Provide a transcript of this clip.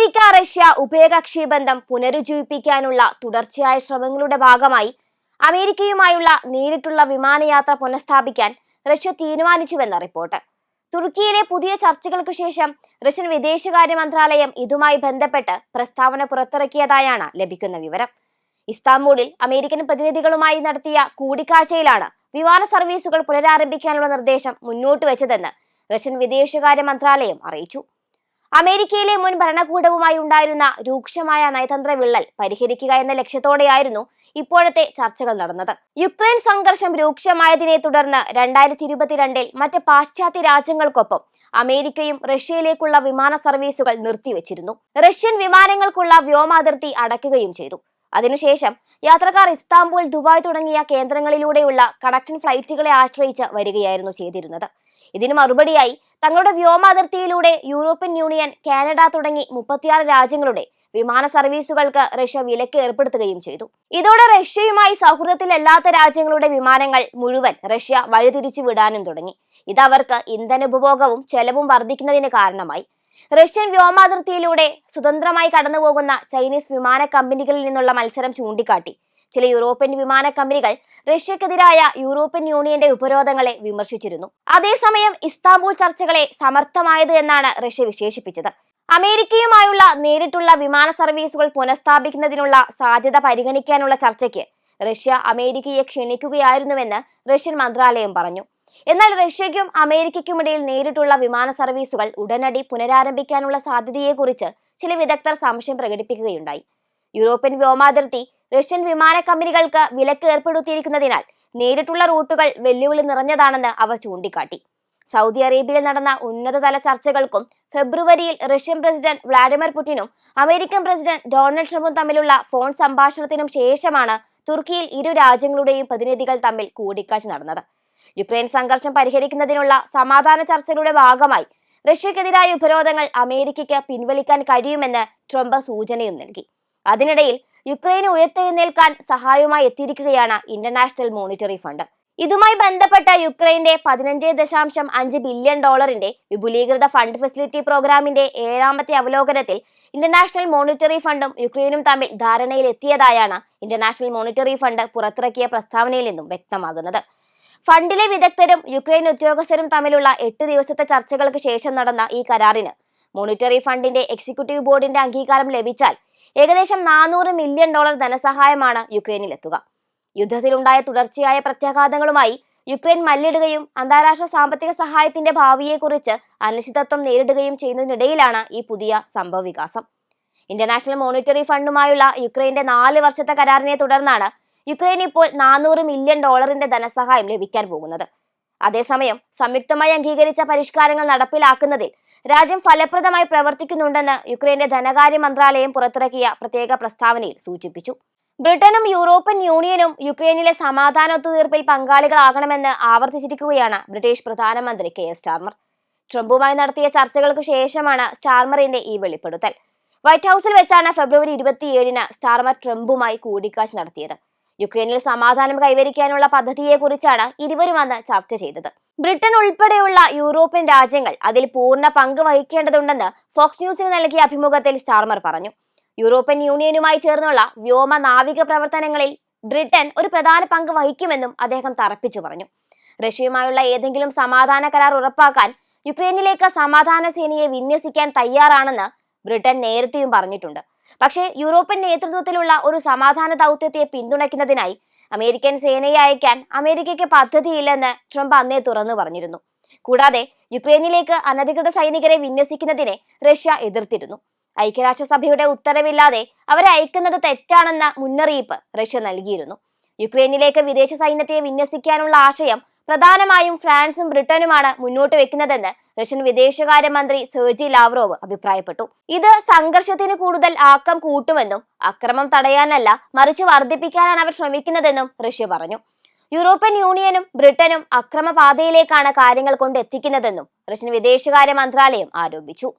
America Russia ഉഭയകക്ഷി ബന്ധം പുനരുജ്ജീവിപ്പിക്കാനുള്ള തുടർച്ചയായ ശ്രമങ്ങളുടെ ഭാഗമായി അമേരിക്കയുമായുള്ള നേരിട്ടുള്ള വിമാനയാത്ര പുനഃസ്ഥാപിക്കാൻ റഷ്യ തീരുമാനിച്ചുവെന്ന റിപ്പോർട്ട്. തുർക്കിയിലെ പുതിയ ചർച്ചകൾക്കു ശേഷം റഷ്യൻ വിദേശകാര്യ മന്ത്രാലയം ഇതുമായി ബന്ധപ്പെട്ട് പ്രസ്താവന പുറത്തിറക്കിയതായാണ് ലഭിക്കുന്ന വിവരം. ഇസ്താംബൂളിൽ അമേരിക്കൻ പ്രതിനിധികളുമായി നടത്തിയ കൂടിക്കാഴ്ചയിലാണ് വിമാന സർവീസുകൾ പുനരാരംഭിക്കാനുള്ള നിർദ്ദേശം മുന്നോട്ട് വെച്ചതെന്ന് റഷ്യൻ വിദേശകാര്യ മന്ത്രാലയം അറിയിച്ചു. അമേരിക്കയിലെ മുൻ ഭരണകൂടവുമായി ഉണ്ടായിരുന്ന രൂക്ഷമായ നയതന്ത്ര വിള്ളൽ പരിഹരിക്കുക എന്ന ലക്ഷ്യത്തോടെയായിരുന്നു ഇപ്പോഴത്തെ ചർച്ചകൾ നടന്നത്. യുക്രൈൻ സംഘർഷം രൂക്ഷമായതിനെ തുടർന്ന് രണ്ടായിരത്തി ഇരുപത്തിരണ്ടിൽ മറ്റ് പാശ്ചാത്യ രാജ്യങ്ങൾക്കൊപ്പം അമേരിക്കയും റഷ്യയിലേക്കുള്ള വിമാന സർവീസുകൾ നിർത്തിവെച്ചിരുന്നു. റഷ്യൻ വിമാനങ്ങൾക്കുള്ള വ്യോമാതിർത്തി അടയ്ക്കുകയും ചെയ്തു. അതിനുശേഷം യാത്രക്കാർ ഇസ്താംബുൾ ദുബായ് തുടങ്ങിയ കേന്ദ്രങ്ങളിലൂടെയുള്ള കണക്ഷൻ ഫ്ലൈറ്റുകളെ ആശ്രയിച്ച് വരികയായിരുന്നു ചെയ്തിരുന്നത്. ഇതിന് മറുപടിയായി തങ്ങളുടെ വ്യോമ അതിർത്തിയിലൂടെ യൂറോപ്യൻ യൂണിയൻ കാനഡ തുടങ്ങി മുപ്പത്തിയാറ് രാജ്യങ്ങളുടെ വിമാന സർവീസുകൾക്ക് റഷ്യ വിലക്ക് ഏർപ്പെടുത്തുകയും ചെയ്തു. ഇതോടെ റഷ്യയുമായി സൗഹൃദത്തിലല്ലാത്ത രാജ്യങ്ങളുടെ വിമാനങ്ങൾ മുഴുവൻ റഷ്യ വഴിതിരിച്ചു വിടാനും തുടങ്ങി. ഇത് അവർക്ക് ഇന്ധന ഉപഭോഗവും ചെലവും വർദ്ധിക്കുന്നതിന് കാരണമായി. റഷ്യൻ വ്യോമാതിർത്തിയിലൂടെ സ്വതന്ത്രമായി കടന്നുപോകുന്ന ചൈനീസ് വിമാന കമ്പനികളിൽ നിന്നുള്ള മത്സരം ചൂണ്ടിക്കാട്ടി. ചില യൂറോപ്യൻ വിമാന കമ്പനികൾ റഷ്യക്കെതിരായ യൂറോപ്യൻ യൂണിയന്റെ ഉപരോധങ്ങളെ വിമർശിച്ചിരുന്നു. അതേസമയം ഇസ്താംബുൾ ചർച്ചകളെ സമർത്ഥമായത് എന്നാണ് റഷ്യ വിശേഷിപ്പിച്ചത്. അമേരിക്കയുമായുള്ള നേരിട്ടുള്ള വിമാന സർവീസുകൾ പുനഃസ്ഥാപിക്കുന്നതിനുള്ള സാധ്യത പരിഗണിക്കാനുള്ള ചർച്ചയ്ക്ക് റഷ്യ അമേരിക്കയെ ക്ഷണിക്കുകയായിരുന്നുവെന്ന് റഷ്യൻ മന്ത്രാലയം പറഞ്ഞു. എന്നാൽ റഷ്യയ്ക്കും അമേരിക്കയ്ക്കുമിടയിൽ നേരിട്ടുള്ള വിമാന സർവീസുകൾ ഉടനടി പുനരാരംഭിക്കാനുള്ള സാധ്യതയെക്കുറിച്ച് ചില വിദഗ്ധർ സംശയം പ്രകടിപ്പിക്കുകയുണ്ടായി. യൂറോപ്യൻ വ്യോമാതിർത്തി റഷ്യൻ വിമാന കമ്പനികൾക്ക് വിലക്ക് ഏർപ്പെടുത്തിയിരിക്കുന്നതിനാൽ നേരിട്ടുള്ള റൂട്ടുകൾ വെല്ലുവിളി നിറഞ്ഞതാണെന്ന് അവർ ചൂണ്ടിക്കാട്ടി. സൗദി അറേബ്യയിൽ നടന്ന ഉന്നതതല ചർച്ചകൾക്കും ഫെബ്രുവരിയിൽ റഷ്യൻ പ്രസിഡന്റ് വ്ളാഡിമിർ പുടിനും അമേരിക്കൻ പ്രസിഡന്റ് ഡൊണാൾഡ് ട്രംപും തമ്മിലുള്ള ഫോൺ സംഭാഷണത്തിനും ശേഷമാണ് തുർക്കിയിൽ ഇരു രാജ്യങ്ങളുടെയും പ്രതിനിധികൾ തമ്മിൽ കൂടിക്കാഴ്ച നടന്നത്. യുക്രൈൻ സംഘർഷം പരിഹരിക്കുന്നതിനുള്ള സമാധാന ചർച്ചകളുടെ ഭാഗമായി റഷ്യക്കെതിരായ ഉപരോധങ്ങൾ അമേരിക്കയ്ക്ക് പിൻവലിക്കാൻ കഴിയുമെന്ന് ട്രംപ് സൂചനയും നൽകി. അതിനിടയിൽ യുക്രൈനെ ഉയർത്തെഴുന്നേൽക്കാൻ സഹായവുമായി എത്തിയിരിക്കുകയാണ് ഇന്റർനാഷണൽ മോണിറ്ററി ഫണ്ട് ഇതുമായി ബന്ധപ്പെട്ട യുക്രൈന്റെ പതിനഞ്ച് ദശാംശം അഞ്ച് ബില്യൺ ഡോളറിന്റെ വിപുലീകൃത ഫണ്ട് ഫെസിലിറ്റി പ്രോഗ്രാമിന്റെ ഏഴാമത്തെ അവലോകനത്തിൽ ഇന്റർനാഷണൽ മോണിറ്ററി ഫണ്ടും യുക്രൈനും തമ്മിൽ ധാരണയിൽ എത്തിയതായാണ് ഇന്റർനാഷണൽ മോണിറ്ററി ഫണ്ട് പുറത്തിറക്കിയ പ്രസ്താവനയിൽ നിന്നും വ്യക്തമാകുന്നത്. ഫണ്ടിലെ വിദഗ്ധരും യുക്രൈൻ ഉദ്യോഗസ്ഥരും തമ്മിലുള്ള എട്ട് ദിവസത്തെ ചർച്ചകൾക്ക് ശേഷം നടന്ന ഈ കരാറിന് മോണിറ്ററി ഫണ്ടിന്റെ എക്സിക്യൂട്ടീവ് ബോർഡിന്റെ അംഗീകാരം ലഭിച്ചാൽ ഏകദേശം നാനൂറ് മില്യൺ ഡോളർ ധനസഹായമാണ് യുക്രൈനിൽ എത്തുക യുദ്ധത്തിലുണ്ടായ തുടർച്ചയായ പ്രത്യാഘാതങ്ങളുമായി യുക്രൈൻ മല്ലിടുകയും അന്താരാഷ്ട്ര സാമ്പത്തിക സഹായത്തിന്റെ ഭാവിയെക്കുറിച്ച് അനിശ്ചിതത്വം നേരിടുകയും ചെയ്യുന്നതിനിടയിലാണ് ഈ പുതിയ സംഭവവികാസം ഇന്റർനാഷണൽ മോണിറ്ററി ഫണ്ടുമായുള്ള യുക്രൈന്റെ നാല് വർഷത്തെ കരാറിനെ തുടർന്നാണ് യുക്രൈൻ ഇപ്പോൾ നാനൂറ് മില്യൺ ഡോളറിന്റെ ധനസഹായം ലഭിക്കാൻ പോകുന്നത്. അതേസമയം സംയുക്തമായി അംഗീകരിച്ച പരിഷ്കാരങ്ങൾ നടപ്പിലാക്കുന്നതിൽ രാജ്യം ഫലപ്രദമായി പ്രവർത്തിക്കുന്നുണ്ടെന്ന് യുക്രൈന്റെ ധനകാര്യ മന്ത്രാലയം പുറത്തിറക്കിയ പ്രത്യേക പ്രസ്താവനയിൽ സൂചിപ്പിച്ചു. ബ്രിട്ടനും യൂറോപ്യൻ യൂണിയനും യുക്രൈനിലെ സമാധാന ഒത്തുതീർപ്പിൽ പങ്കാളികളാകണമെന്ന് ആവർത്തിച്ചിരിക്കുകയാണ് ബ്രിട്ടീഷ് പ്രധാനമന്ത്രി കെ. എസ്. സ്റ്റാർമർ. ട്രംപുമായി നടത്തിയ ചർച്ചകൾക്ക് ശേഷമാണ് സ്റ്റാർമറിന്റെ ഈ വെളിപ്പെടുത്തൽ. വൈറ്റ് ഹൌസിൽ വെച്ചാണ് ഫെബ്രുവരി ഇരുപത്തിയേഴിന് സ്റ്റാർമർ ട്രംപുമായി കൂടിക്കാഴ്ച നടത്തിയത്. യുക്രൈനിൽ സമാധാനം കൈവരിക്കാനുള്ള പദ്ധതിയെക്കുറിച്ചാണ് ഇരുവരും അന്ന് ചർച്ച ചെയ്തത്. ബ്രിട്ടൻ ഉൾപ്പെടെയുള്ള യൂറോപ്യൻ രാജ്യങ്ങൾ അതിൽ പൂർണ പങ്ക് വഹിക്കേണ്ടതുണ്ടെന്ന് ഫോക്സ് ന്യൂസിന് നൽകിയ അഭിമുഖത്തിൽ സ്റ്റാർമർ പറഞ്ഞു. യൂറോപ്യൻ യൂണിയനുമായി ചേർന്നുള്ള വ്യോമ നാവിക പ്രവർത്തനങ്ങളിൽ ബ്രിട്ടൻ ഒരു പ്രധാന പങ്ക് വഹിക്കുമെന്നും അദ്ദേഹം തറപ്പിച്ചു പറഞ്ഞു. റഷ്യയുമായുള്ള ഏതെങ്കിലും സമാധാന കരാർ ഉറപ്പാക്കാൻ യുക്രൈനിലേക്ക് സമാധാന സേനയെ വിന്യസിക്കാൻ തയ്യാറാണെന്ന് ബ്രിട്ടൻ നേരത്തെയും പറഞ്ഞിട്ടുണ്ട്. പക്ഷേ യൂറോപ്യൻ നേതൃത്വത്തിലുള്ള ഒരു സമാധാന ദൗത്യത്തെ പിന്തുണയ്ക്കുന്നതിനായി അമേരിക്കൻ സേനയെ അയക്കാൻ അമേരിക്കയ്ക്ക് പദ്ധതിയില്ലെന്ന് ട്രംപ് അന്നേ തുറന്നു പറഞ്ഞിരുന്നു. കൂടാതെ യുക്രൈനിലേക്ക് അനധികൃത സൈനികരെ വിന്യസിക്കുന്നതിനെ റഷ്യ എതിർത്തിരുന്നു. ഐക്യരാഷ്ട്രസഭയുടെ ഉത്തരവില്ലാതെ അവരെ അയക്കുന്നത് തെറ്റാണെന്ന മുന്നറിയിപ്പ് റഷ്യ നൽകിയിരുന്നു. യുക്രൈനിലേക്ക് വിദേശ സൈന്യത്തെ വിന്യസിക്കാനുള്ള ആശയം പ്രധാനമായും ഫ്രാൻസും ബ്രിട്ടനുമാണ് മുന്നോട്ട് വെക്കുന്നതെന്ന് റഷ്യൻ വിദേശകാര്യമന്ത്രി സെർജി ലാവ്റോവ് അഭിപ്രായപ്പെട്ടു. ഇത് സംഘർഷത്തിന് കൂടുതൽ ആക്കം കൂട്ടുമെന്നും അക്രമം തടയാനല്ല മറിച്ച് വർദ്ധിപ്പിക്കാനാണ് അവർ ശ്രമിക്കുന്നതെന്നും റഷ്യ പറഞ്ഞു. യൂറോപ്യൻ യൂണിയനും ബ്രിട്ടനും അക്രമപാതയിലേക്കാണ് കാര്യങ്ങൾ കൊണ്ട് എത്തിക്കുന്നതെന്നും റഷ്യൻ വിദേശകാര്യ മന്ത്രാലയം ആരോപിച്ചു.